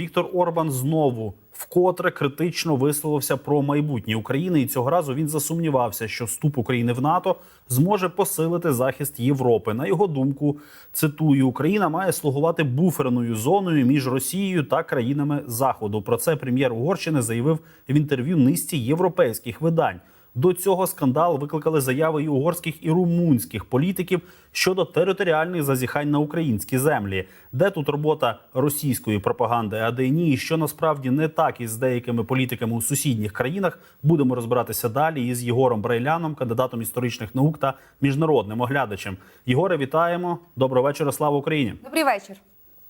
Віктор Орбан знову вкотре критично висловився про майбутнє України, і цього разу він засумнівався, що вступ України в НАТО зможе посилити захист Європи. На його думку, цитую: Україна має слугувати буферною зоною між Росією та країнами Заходу. Про це прем'єр Угорщини заявив в інтерв'ю низці європейських видань. До цього скандал викликали заяви і угорських і румунських політиків щодо територіальних зазіхань на українські землі, де тут робота російської пропаганди, а де ні, і що насправді не так із деякими політиками у сусідніх країнах. Будемо розбиратися далі із Єгором Брайляном, кандидатом історичних наук та міжнародним оглядачем. Єгоре, вітаємо! Доброго вечора! Слава Україні! Добрий вечір.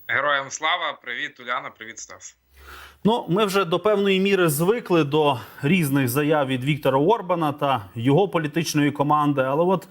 Героям слава, привіт, Уляна, привіт, Стас. Ну, ми вже до певної міри звикли до різних заяв від Віктора Орбана та його політичної команди. Але от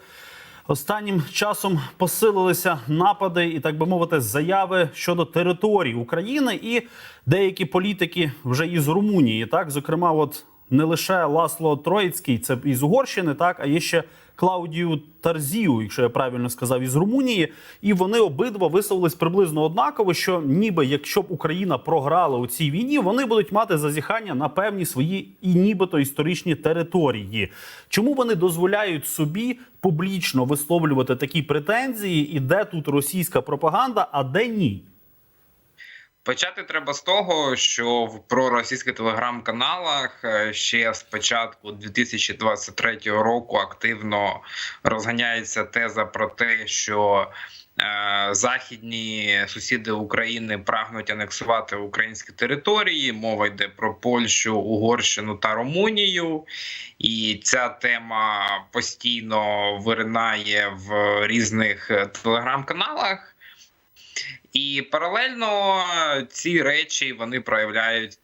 останнім часом посилилися напади і, так би мовити, заяви щодо території України, і деякі політики вже із Румунії, так зокрема, от не лише Ласло Троїцький, це із Угорщини, так а є ще Клаудію Тарзію, якщо я правильно сказав, із Румунії, і вони обидва висловились приблизно однаково, що ніби якщо б Україна програла у цій війні, вони будуть мати зазіхання на певні свої і нібито історичні території. Чому вони дозволяють собі публічно висловлювати такі претензії, і де тут російська пропаганда, а де ні? Почати треба з того, що в проросійських телеграм-каналах е, ще з початку 2023 року активно розганяється теза про те, що е, західні сусіди України прагнуть анексувати українські території. Мова йде про Польщу, Угорщину та Румунію, і ця тема постійно виринає в різних е, телеграм-каналах. І паралельно ці речі вони проявляються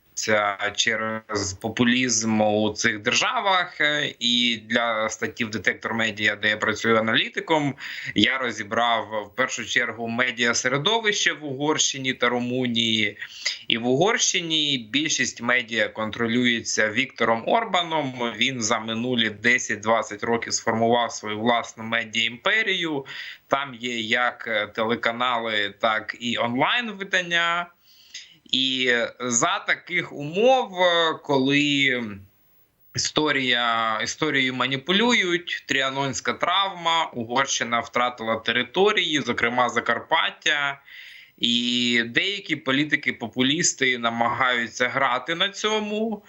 через популізм у цих державах. І для статті в детектор медіа, де я працюю аналітиком, я розібрав в першу чергу медіа середовище в Угорщині та Румунії. І в Угорщині більшість медіа контролюється Віктором Орбаном. Він за минулі 10-20 років сформував свою власну медіа імперію. Там є як телеканали, так і онлайн видання. І за таких умов, коли історія історією маніпулюють, тріанонська травма, Угорщина втратила території, зокрема Закарпаття. І деякі політики-популісти намагаються грати на цьому,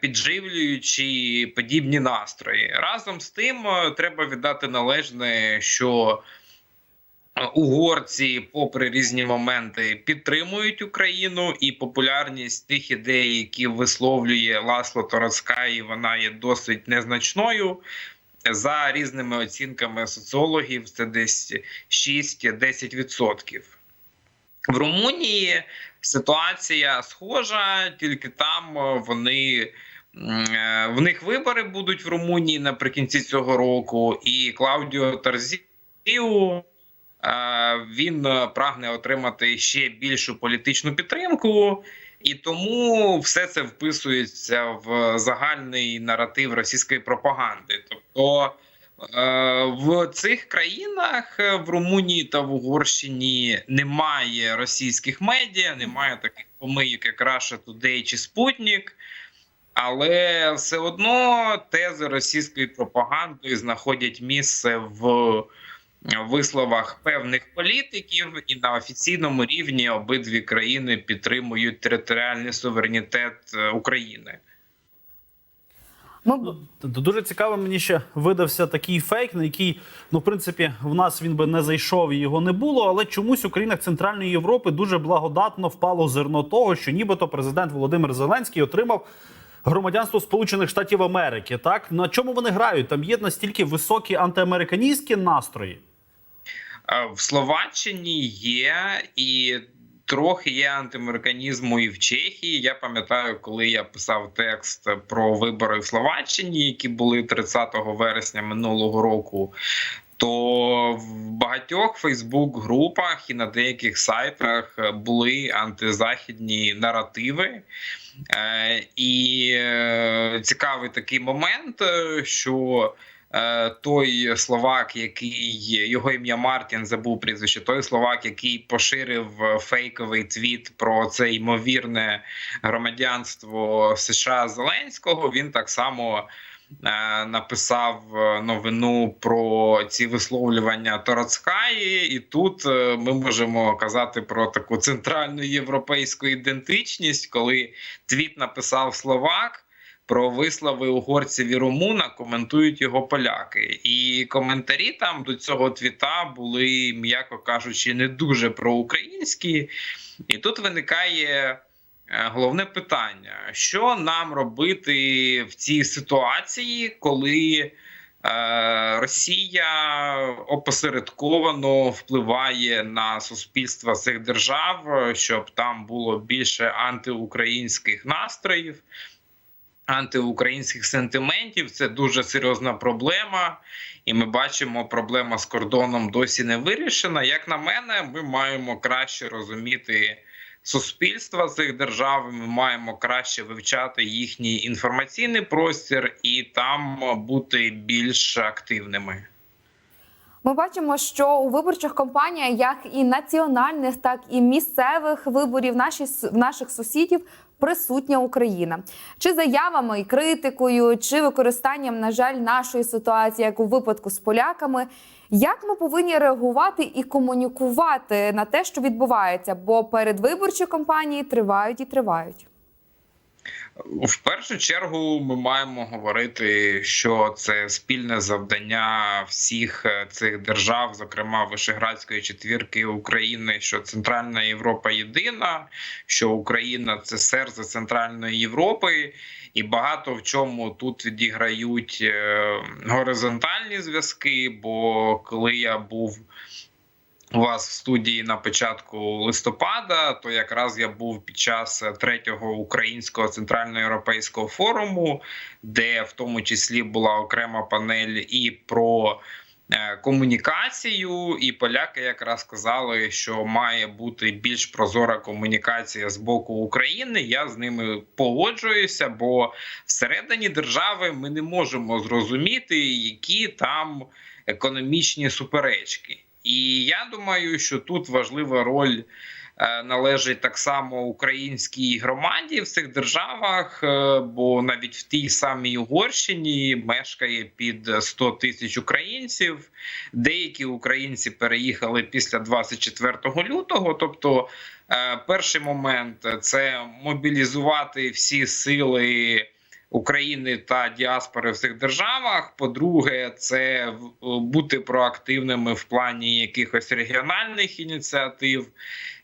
підживлюючи подібні настрої. Разом з тим, треба віддати належне, що Угорці, попри різні моменти, підтримують Україну і популярність тих ідей, які висловлює Ласло Тороцкай, вона є досить незначною. За різними оцінками соціологів, це десь 6-10%. В Румунії ситуація схожа, тільки там вони в них вибори будуть в Румунії наприкінці цього року, і Клаудіо Тарзію він прагне отримати ще більшу політичну підтримку, і тому все це вписується в загальний наратив російської пропаганди. Тобто в цих країнах в Румунії та в Угорщині немає російських медіа, немає таких помийок, як Russia Today чи Спутник. Але все одно тези російської пропаганди знаходять місце в висловах певних політиків, і на офіційному рівні обидві країни підтримують територіальний суверенітет України. Ну, дуже цікаво, мені ще видався такий фейк, на який, ну, в принципі, в нас він би не зайшов і його не було. Але чомусь у країнах Центральної Європи дуже благодатно впало зерно того, що нібито президент Володимир Зеленський отримав громадянство Сполучених Штатів Америки. Так на чому вони грають? Там є настільки високі антиамериканістські настрої. В Словаччині є і трохи є антиамериканізму і в Чехії. Я пам'ятаю, коли я писав текст про вибори в Словаччині, які були 30 вересня минулого року. То в багатьох Фейсбук-групах і на деяких сайтах були антизахідні наративи. І цікавий такий момент, що е, той словак, який його ім'я Мартін забув прізвище, той словак, який поширив е, фейковий твіт про це ймовірне громадянство США Зеленського, він так само. е, Написав е, новину про ці висловлювання Тороцкаї, і тут е, ми можемо казати про таку центральну європейську ідентичність, коли твіт написав Словак. Про вислови угорців і румуна коментують його поляки, і коментарі там до цього твіта були, м'яко кажучи, не дуже проукраїнські. І тут виникає е, головне питання: що нам робити в цій ситуації, коли е, Росія опосередковано впливає на суспільства цих держав, щоб там було більше антиукраїнських настроїв антиукраїнських сентиментів. Це дуже серйозна проблема, і ми бачимо, проблема з кордоном досі не вирішена. Як на мене, ми маємо краще розуміти суспільства цих держав. Ми маємо краще вивчати їхній інформаційний простір і там бути більш активними. Ми бачимо, що у виборчих кампаніях, як і національних, так і місцевих виборів наші, наших сусідів присутня Україна. Чи заявами і критикою, чи використанням, на жаль, нашої ситуації, як у випадку з поляками. Як ми повинні реагувати і комунікувати на те, що відбувається? Бо передвиборчі кампанії тривають і тривають. В першу чергу ми маємо говорити, що це спільне завдання всіх е, цих держав, зокрема Вишеградської четвірки України, що Центральна Європа єдина, що Україна це серце Центральної Європи, і багато в чому тут відіграють е, горизонтальні зв'язки. Бо коли я був у вас в студії на початку листопада, то якраз я був під час третього українського центральноєвропейського форуму, де в тому числі була окрема панель і про е, комунікацію, і поляки якраз сказали, що має бути більш прозора комунікація з боку України. Я з ними погоджуюся, бо всередині держави ми не можемо зрозуміти, які там економічні суперечки. І я думаю, що тут важлива роль е, належить так само українській громаді в цих державах, е, бо навіть в тій самій Угорщині мешкає під 100 тисяч українців. Деякі українці переїхали після 24 лютого. Тобто, е, перший момент це мобілізувати всі сили. України та діаспори в цих державах. По-друге, це бути проактивними в плані якихось регіональних ініціатив.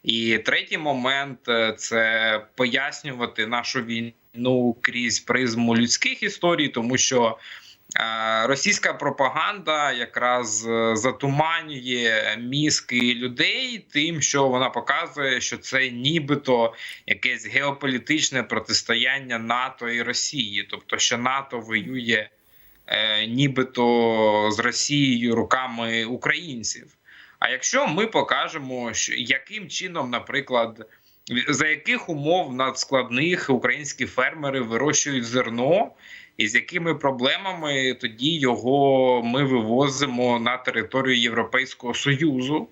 І третій момент це пояснювати нашу війну крізь призму людських історій, тому що. Російська пропаганда якраз затуманює мізки людей тим, що вона показує, що це нібито якесь геополітичне протистояння НАТО і Росії, тобто що НАТО воює е, нібито з Росією руками українців. А якщо ми покажемо, яким чином, наприклад, за яких умов надскладних українські фермери вирощують зерно і з якими проблемами тоді його ми вивозимо на територію Європейського Союзу.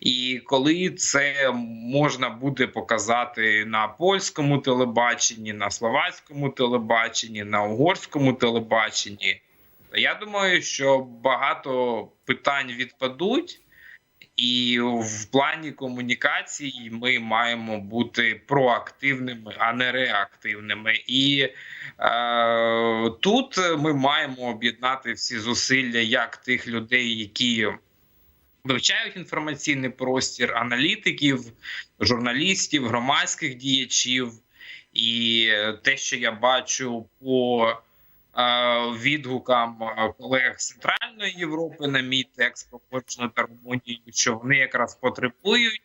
І коли це можна буде показати на польському телебаченні, на словацькому телебаченні, на угорському телебаченні, я думаю, що багато питань відпадуть, і в плані комунікації ми маємо бути проактивними, а не реактивними. І е, тут ми маємо об'єднати всі зусилля як тих людей, які вивчають інформаційний простір, аналітиків, журналістів, громадських діячів. І те, що я бачу по відгукам колег з центральної Європи на мій текст Польщу та Румунію, що вони якраз потребують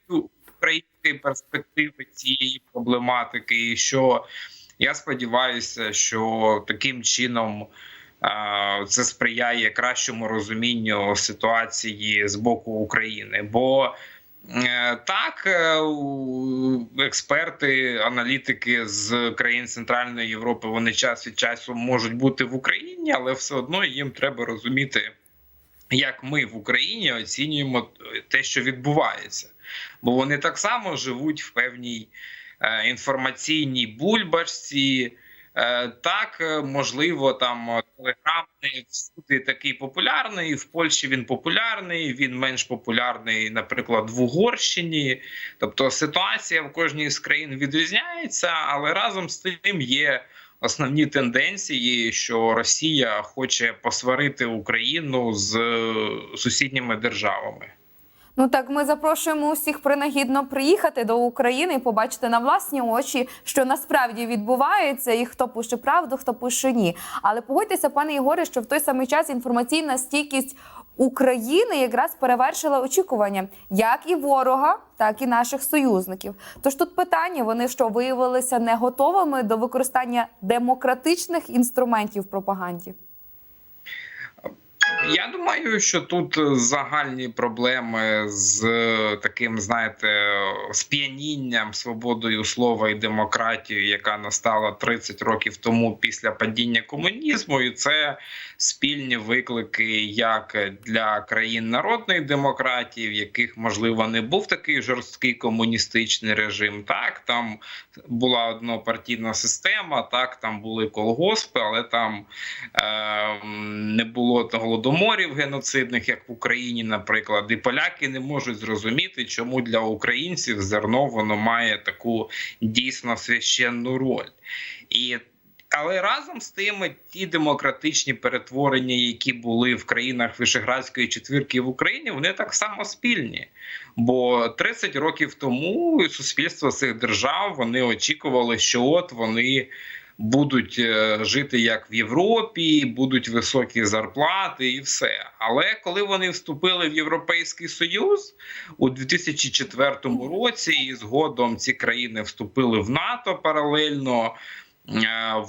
української перспективи цієї проблематики, і що я сподіваюся, що таким чином це сприяє кращому розумінню ситуації з боку України. Бо Е, Так, е, експерти, аналітики з країн Центральної Європи вони час від часу можуть бути в Україні, але все одно їм треба розуміти, як ми в Україні оцінюємо те, що відбувається. Бо вони так само живуть в певній е, інформаційній бульбашці. Е, Так, е, можливо, там е, Телеграм не всюди такий популярний. В Польщі він популярний, він менш популярний, наприклад, в Угорщині. Тобто ситуація в кожній з країн відрізняється, але разом з тим є основні тенденції, що Росія хоче посварити Україну з сусідніми державами. Ну так ми запрошуємо усіх принагідно приїхати до України і побачити на власні очі, що насправді відбувається, і хто пише правду, хто пише ні. Але погодьтеся, пане Ігоре, що в той самий час інформаційна стійкість України якраз перевершила очікування як і ворога, так і наших союзників. Тож тут питання: вони що виявилися не готовими до використання демократичних інструментів пропаганді? Я думаю, що тут загальні проблеми з е, таким, знаєте, сп'янінням свободою слова і демократією, яка настала 30 років тому після падіння комунізму, і це спільні виклики як для країн народної демократії, в яких можливо не був такий жорсткий комуністичний режим. Так там була однопартійна система, так там були колгоспи, але там е, не було голодоморів геноцидних, як в Україні, наприклад, і поляки не можуть зрозуміти, чому для українців зерно воно має таку дійсно священну роль. І але разом з тим, ті демократичні перетворення, які були в країнах Вишеградської четвірки в Україні, вони так само спільні. Бо 30 років тому суспільство цих держав вони очікували, що от вони будуть е, жити як в Європі, будуть високі зарплати і все. Але коли вони вступили в Європейський Союз у 2004 році, і згодом ці країни вступили в НАТО паралельно,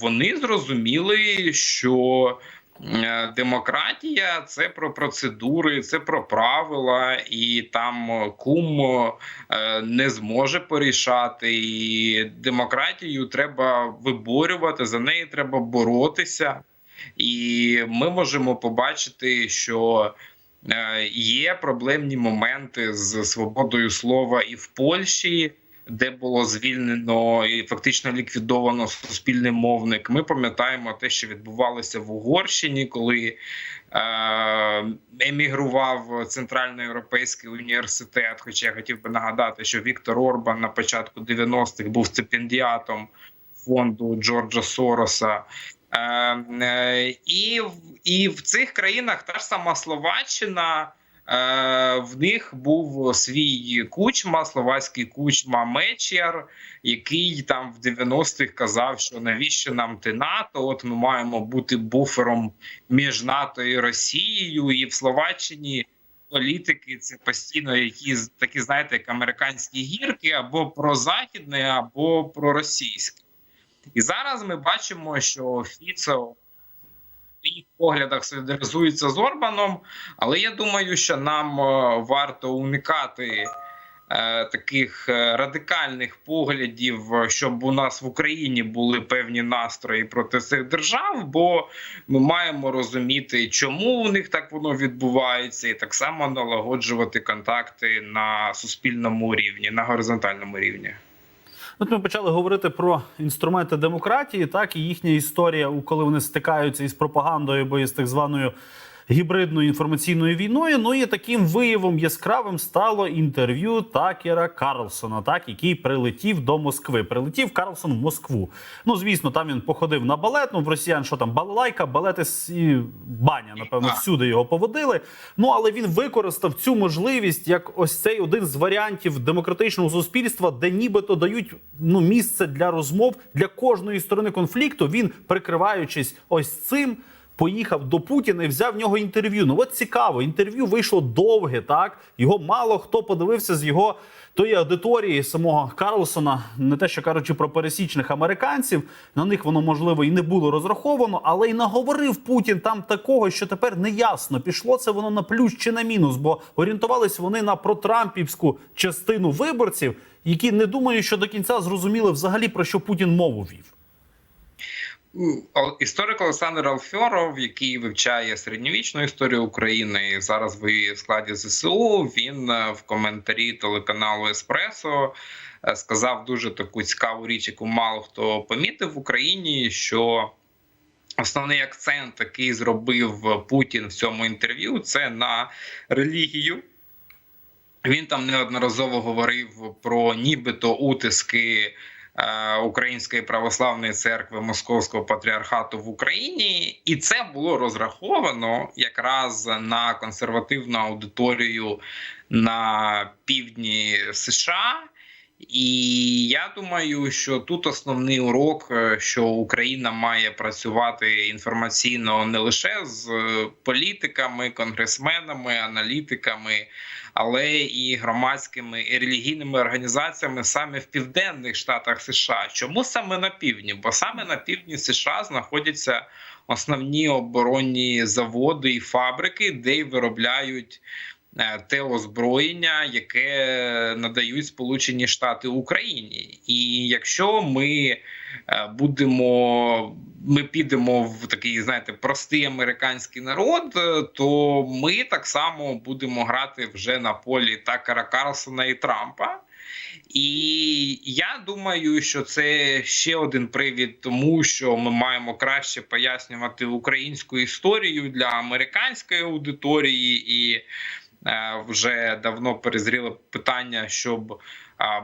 вони зрозуміли, що е, демократія це про процедури, це про правила, і там кум е, не зможе порішати. І демократію треба виборювати, за неї треба боротися. І ми можемо побачити, що е, є проблемні моменти з свободою слова і в Польщі. Де було звільнено і фактично ліквідовано суспільний мовник. Ми пам'ятаємо те, що відбувалося в Угорщині, коли е, емігрував Центральноєвропейський університет. Хоча я хотів би нагадати, що Віктор Орбан на початку 90-х був стипендіатом фонду Джорджа Сороса. Е, е, і, в- цих країнах та ж сама Словаччина. Е, в них був свій кучма, словацький кучма Мечер, який там в 90-х казав, що навіщо нам ти НАТО? От ми маємо бути буфером між НАТО і Росією, і в Словаччині. Політики це постійно якісь такі, знаєте, як американські гірки або прозахідне, або проросійське. І зараз ми бачимо, що Фіцо в їх поглядах солідаризується з Орбаном, але я думаю, що нам е, варто уникати е, таких е, радикальних поглядів, щоб у нас в Україні були певні настрої проти цих держав, бо ми маємо розуміти, чому у них так воно відбувається, і так само налагоджувати контакти на суспільному рівні, на горизонтальному рівні. От ми почали говорити про інструменти демократії, так і їхня історія, коли вони стикаються із пропагандою або із так званою гібридною інформаційною війною. Ну і таким виявом яскравим стало інтерв'ю Такера Карлсона, так який прилетів до Москви. Прилетів Карлсон в Москву. Ну звісно, там він походив на балет. Ну в росіян що там балалайка, балети і баня. Напевно, всюди його поводили. Ну але він використав цю можливість як ось цей один з варіантів демократичного суспільства, де нібито дають ну місце для розмов для кожної сторони конфлікту. Він прикриваючись ось цим. Поїхав до Путіна і взяв в нього інтерв'ю. Ну от цікаво, інтерв'ю вийшло довге, так його мало хто подивився з його тої аудиторії самого Карлсона, не те, що кажучи про пересічних американців. На них воно можливо і не було розраховано, але й наговорив Путін там такого, що тепер не ясно, пішло це воно на плюс чи на мінус, бо орієнтувались вони на протрампівську частину виборців, які не думаю, що до кінця зрозуміли взагалі про що Путін мову вів. Історик Олександр Алфьоров, який вивчає середньовічну історію України, і зараз в складі ЗСУ. Він е, в коментарі телеканалу Еспресо е, сказав дуже таку цікаву річ, яку мало хто помітив в Україні. що Основний акцент, який зробив Путін в цьому інтерв'ю, це на релігію. Він там неодноразово говорив про нібито утиски Української православної церкви Московського патріархату в Україні, і це було розраховано якраз на консервативну аудиторію на півдні США. І я думаю, що тут основний урок, е, що Україна має працювати інформаційно не лише з е, політиками, конгресменами, аналітиками, але і громадськими і релігійними організаціями саме в південних штатах США. Чому саме на півдні? Бо саме на півдні США знаходяться основні оборонні заводи і фабрики, де й виробляють те озброєння, яке надають Сполучені Штати Україні. І якщо ми е, будемо, ми підемо в такий, знаєте, простий американський народ, е, то ми так само будемо грати вже на полі Такера Карлсона і Трампа. І я думаю, що це ще один привід, тому що ми маємо краще пояснювати українську історію для американської аудиторії, і е, вже давно перезріло питання, щоб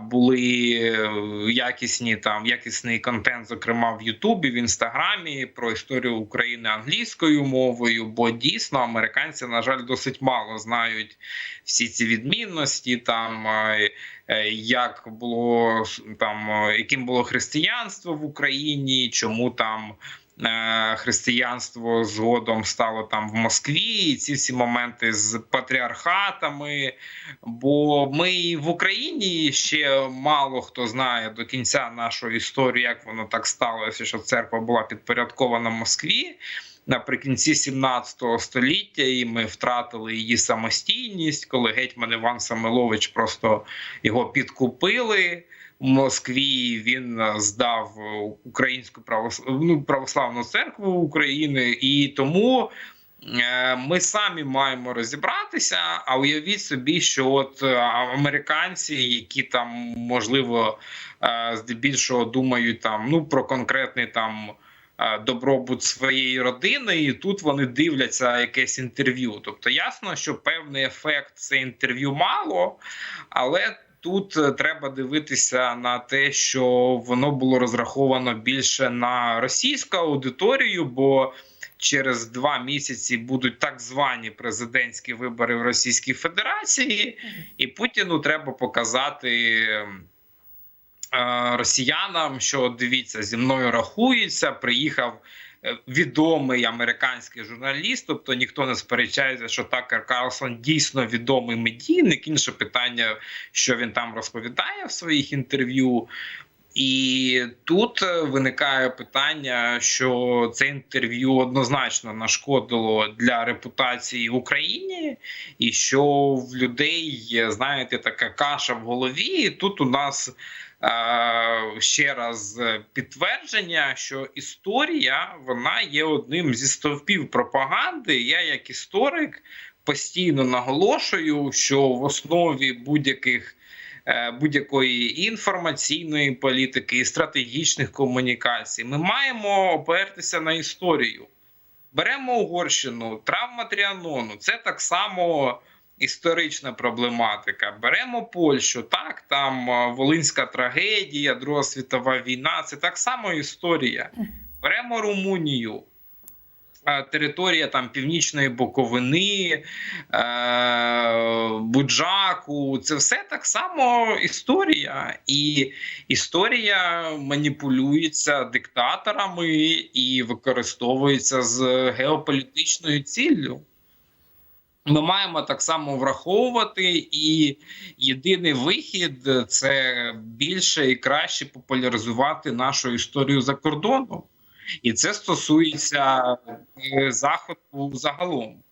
були е, якісні там якісний контент, зокрема в Ютубі, в Інстаграмі про історію України англійською мовою. Бо дійсно американці, на жаль, досить мало знають всі ці відмінності там. е, е, Як було там, е, яким було християнство в Україні, чому там е, християнство згодом стало там в Москві, і ці всі моменти з патріархатами. Бо ми і в Україні ще мало хто знає до кінця нашу історію, як воно так сталося, що церква була підпорядкована Москві. Наприкінці 17 століття, і ми втратили її самостійність, коли гетьман Іван Самилович просто його підкупили Москві. Він е, здав е, українську православ... ну, православну церкву України, і тому е, ми самі маємо розібратися. А уявіть собі, що от американці, які там можливо здебільшого думають там ну про конкретний там. Добробут своєї родини, і тут вони дивляться якесь інтерв'ю. Тобто, ясно, що певний ефект це інтерв'ю мало, але тут е, треба дивитися на те, що воно було розраховано більше на російську аудиторію, бо через два місяці будуть так звані президентські вибори в Російській Федерації, і Путіну треба показати. е, Росіянам, що дивіться, зі мною рахується, приїхав відомий американський журналіст, тобто ніхто не сперечається, що Такер Карлсон дійсно відомий медійник. Інше питання, що він там розповідає в своїх інтерв'ю. І тут е, виникає питання, що це інтерв'ю однозначно нашкодило для репутації в Україні, і що в людей є, знаєте, така каша в голові. І тут у нас е, ще раз підтвердження, що історія вона є одним зі стовпів пропаганди. Я, як історик, постійно наголошую, що в основі будь-яких е, будь-якої інформаційної політики і стратегічних комунікацій ми маємо опертися на історію. Беремо Угорщину, травма Тріанону це так само історична проблематика. Беремо Польщу, так там е, Волинська трагедія, Друга світова війна це так само історія. Беремо Румунію. е, територія там північної Буковини, е, Буджаку. Це все так само історія, і історія маніпулюється диктаторами і використовується з геополітичною ціллю. Ми маємо так само враховувати, і єдиний вихід це більше і краще популяризувати нашу історію за кордоном. І це стосується е, заходу загалом.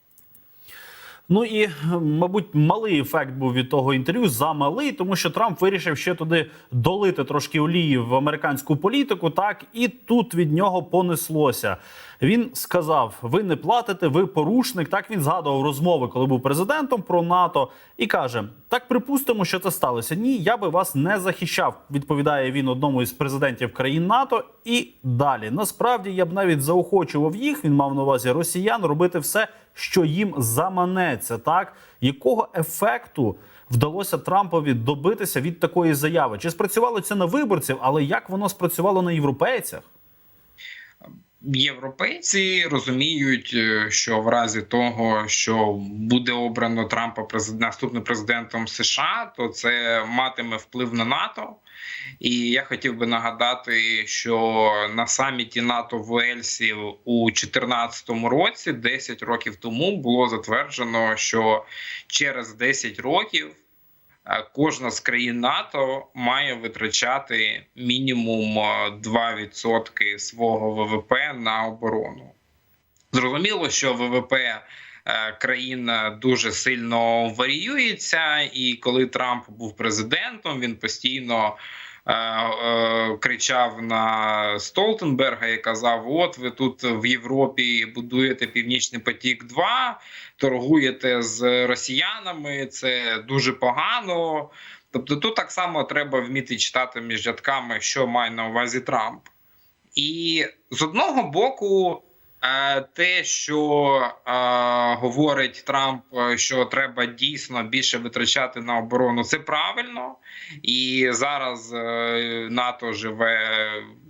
Ну і мабуть, малий ефект був від того інтерв'ю замалий, тому що Трамп вирішив ще туди долити трошки олії в американську політику. Так і тут від нього понеслося. Він сказав: ви не платите, ви порушник. Так він згадував розмови, коли був президентом про НАТО, і каже: так припустимо, що це сталося. Ні, я би вас не захищав. Відповідає він одному із президентів країн НАТО. І далі насправді я б навіть заохочував їх. Він мав на увазі росіян робити все, що їм заманеться. Так якого ефекту вдалося Трампові добитися від такої заяви? Чи спрацювало це на виборців? Але як воно спрацювало на європейцях? Європейці розуміють, е, що в разі того, що буде обрано Трампа наступним президентом США, то це матиме вплив на НАТО. І я хотів би нагадати, що на саміті НАТО в Уельсі у 2014 році, 10 років тому, було затверджено, що через 10 років кожна з країн НАТО має витрачати мінімум е, 2% свого ВВП на оборону. Зрозуміло, що ВВП е, країн е, дуже сильно варіюється, і коли Трамп був президентом, він постійно е, е, кричав на Столтенберга і казав: От ви тут в Європі будуєте Північний потік, 2 торгуєте з росіянами. Це дуже погано. Тобто, тут так само треба вміти читати між рядками, що має на увазі Трамп. І з одного боку, е, те, що е, говорить Трамп, е, що треба дійсно більше витрачати на оборону, це правильно. І зараз е, НАТО живе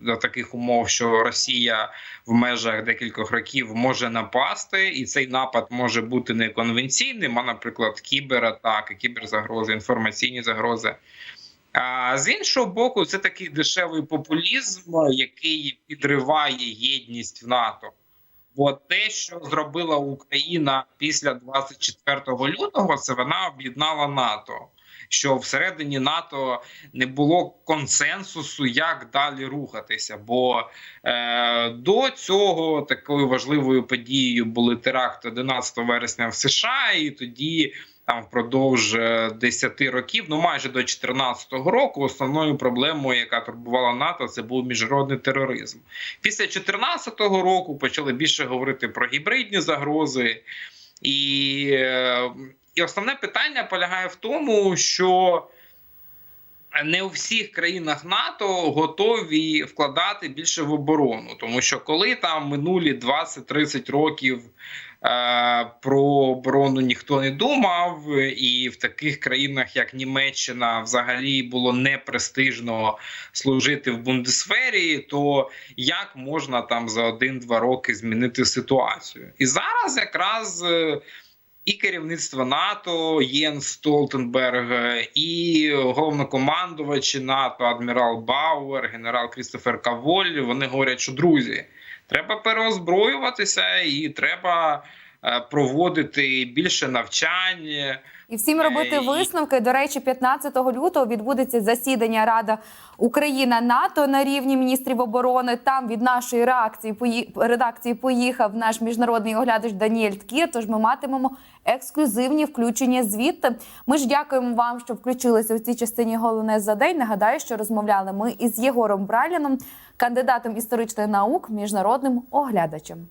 за таких умов, що Росія в межах декількох років може напасти, і цей напад може бути не конвенційним, а, наприклад, кібератаки, кіберзагрози, інформаційні загрози. А з іншого боку, це такий дешевий популізм, який підриває єдність в НАТО. Бо те, що зробила Україна після 24 лютого, це вона об'єднала НАТО. Що всередині НАТО не було консенсусу, як далі рухатися. Бо е, до цього такою важливою подією були теракти 11 вересня в США, і тоді там впродовж е, 10 років, ну майже до 2014 року, основною проблемою, яка турбувала НАТО, це був міжнародний тероризм. Після 2014 року почали більше говорити про гібридні загрози, і, е, і основне питання полягає в тому, що не у всіх країнах НАТО готові вкладати більше в оборону, тому що коли там минулі 20-30 років е, про оборону ніхто не думав, і в таких країнах, як Німеччина, взагалі було непрестижно служити в бундесфері, то як можна там за один-два роки змінити ситуацію? І зараз якраз. е, і керівництво НАТО Єнс Столтенберг, і головнокомандувачі НАТО, адмірал Бауер, генерал Крістофер Каволь. Вони говорять, що друзі, треба переозброюватися і треба проводити більше навчань. І всім робити Е, висновки. До речі, 15 лютого відбудеться засідання Рада Україна НАТО на рівні міністрів оборони. Там від нашої реакції редакції поїхав наш міжнародний оглядач Даніель Ткір. Тож ми матимемо ексклюзивні включення звідти. Ми ж дякуємо вам, що включилися у цій частині. Головне за день. Нагадаю, що розмовляли ми із Єгором Брайліном, кандидатом історичних наук, міжнародним оглядачем.